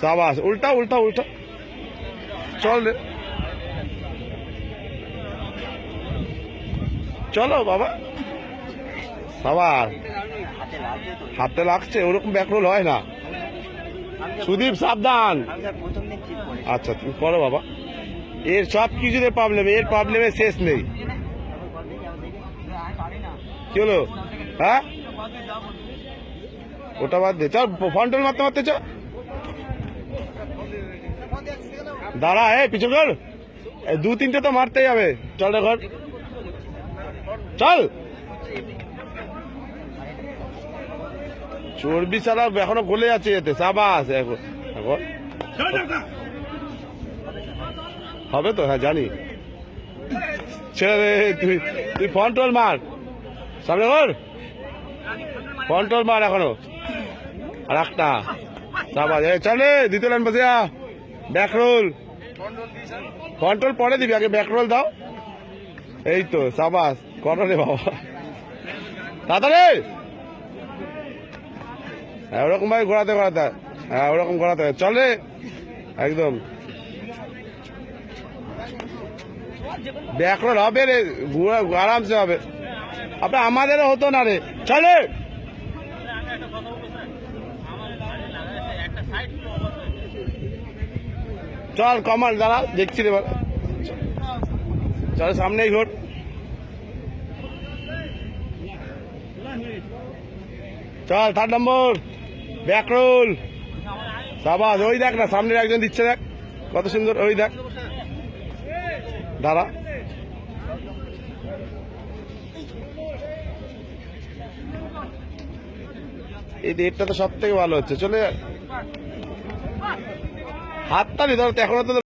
সাবাস, উল্টা উল্টা উল্টা। চল রে। চলো বাবা। সাবাস। হাতে লাগছে, ওরকম ব্যাকরোল হয় না। সুদীপ, সাবধান। আচ্ছা তুমি করো বাবা। এর সব কিছুতে প্রবলেম এর প্রবলেমের শেষ নেই। কি হলো? হ্যাঁ? ওটা বাদ দে, চল ফন্টল মারতে মারতে চ দাঁড়া এ পিছু কর দু তিনটে তো মারতেই হবে। চল ঘর। চল। চর্বি ছাড়া এখনও গলে যাচ্ছে এতে। এখন এখন হবে তো হ্যাঁ জানি। ছেড়ে তুই তুই ফন্টল মার। সামনে কর ফন্টল মার এখনও। আর একটা সাবাস চলে দ্বিতীয় লাইন বসে ব্যাক কন্ট্রোল পরে দিবি, আগে ব্যাক রোল দাও। এই তো, সাবাস করো রে বাবা? তাড়াতাড়ি! হ্যাঁ ওরকম ভাবে ঘোরাতে ঘোরাতে। হ্যাঁ ওরকম ঘোরাতে চলে একদম। ব্যাকরণ হবে রে আরামসে হবে। আপনার আমাদেরও হতো না রে। চলে চল, কমাল, দাঁড়া, দেখছি রে। চল, সামনেই ঘোর। চল থার্ড নম্বর ব্যাকরোল সাবাস, ওই দেখ না, সামনের একজন দিচ্ছে, দেখ। কত সুন্দর, ওই দেখ। দাঁড়া। এই ডেটটা তো সব থেকে ভালো হচ্ছে, চলে হাততালি ভিতরে এখনও তো